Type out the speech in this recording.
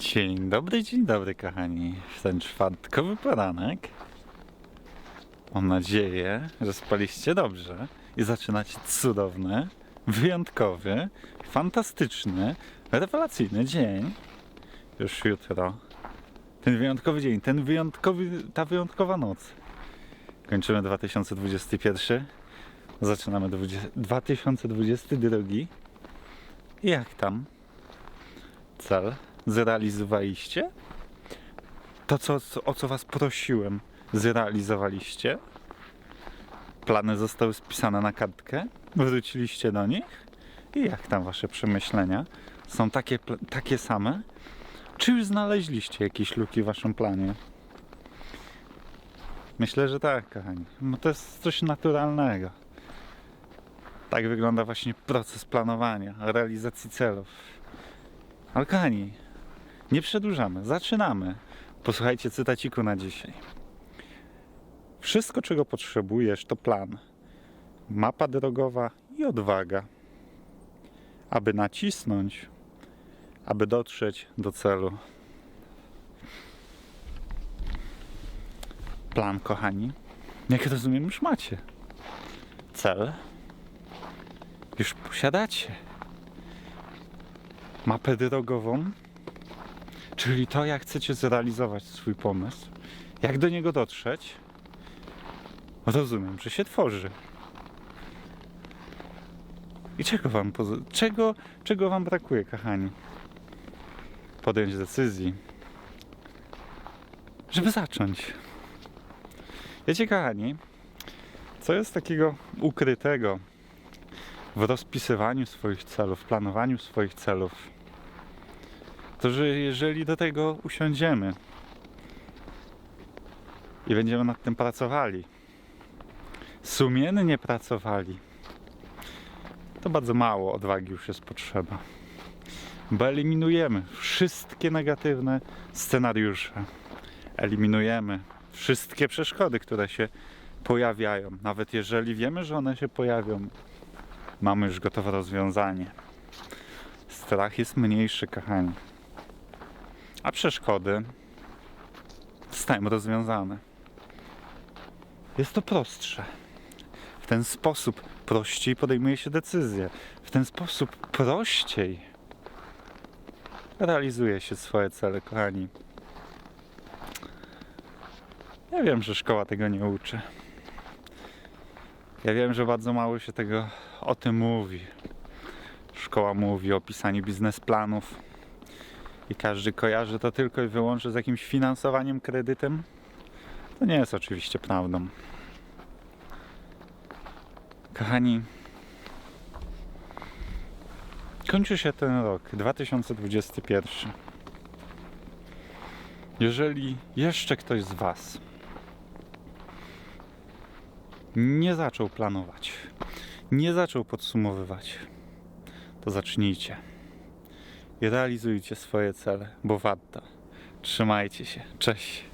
Dzień dobry, dzień dobry kochani. W ten czwartkowy poranek. Mam nadzieję, że spaliście dobrze i zaczynacie cudowny, wyjątkowy, fantastyczny, rewelacyjny dzień. Już jutro. Ten wyjątkowy dzień, ten wyjątkowy, ta wyjątkowa noc. Kończymy 2021. Zaczynamy 20, 2022. I jak tam? Cel zrealizowaliście? To, co, o co was prosiłem, zrealizowaliście? Plany zostały spisane na kartkę? Wróciliście do nich? I jak tam wasze przemyślenia? Są takie, takie same? Czy już znaleźliście jakieś luki w waszym planie? Myślę, że tak, kochani. No to jest coś naturalnego. Tak wygląda właśnie proces planowania, realizacji celów. Ale kochani, nie przedłużamy, zaczynamy. Posłuchajcie cytaciku na dzisiaj. Wszystko, czego potrzebujesz, to plan, mapa drogowa i odwaga, aby nacisnąć, aby dotrzeć do celu. Plan, kochani, jak rozumiem, już macie. Cel już posiadacie mapę drogową, czyli to, jak chcecie zrealizować swój pomysł, jak do niego dotrzeć, rozumiem, że się tworzy. I czego wam, czego, czego wam brakuje, kochani? Podjąć decyzji, żeby zacząć. Wiecie, kochani, co jest takiego ukrytego w rozpisywaniu swoich celów, planowaniu swoich celów, to że jeżeli do tego usiądziemy i będziemy nad tym pracowali, sumiennie pracowali, to bardzo mało odwagi już jest potrzeba. Bo eliminujemy wszystkie negatywne scenariusze. Eliminujemy wszystkie przeszkody, które się pojawiają. Nawet jeżeli wiemy, że one się pojawią, mamy już gotowe rozwiązanie. Strach jest mniejszy, kochani. A przeszkody zostają rozwiązane. Jest to prostsze. W ten sposób prościej podejmuje się decyzje. W ten sposób prościej realizuje się swoje cele, kochani. Ja wiem, że szkoła tego nie uczy. Ja wiem, że bardzo mało się tego o tym mówi. Szkoła mówi o pisaniu biznesplanów i każdy kojarzy to tylko i wyłącznie z jakimś finansowaniem kredytem. To nie jest oczywiście prawdą. Kochani, kończy się ten rok 2021. Jeżeli jeszcze ktoś z Was nie zaczął planować, nie zaczął podsumowywać, to zacznijcie i realizujcie swoje cele, bo warto. Trzymajcie się. Cześć.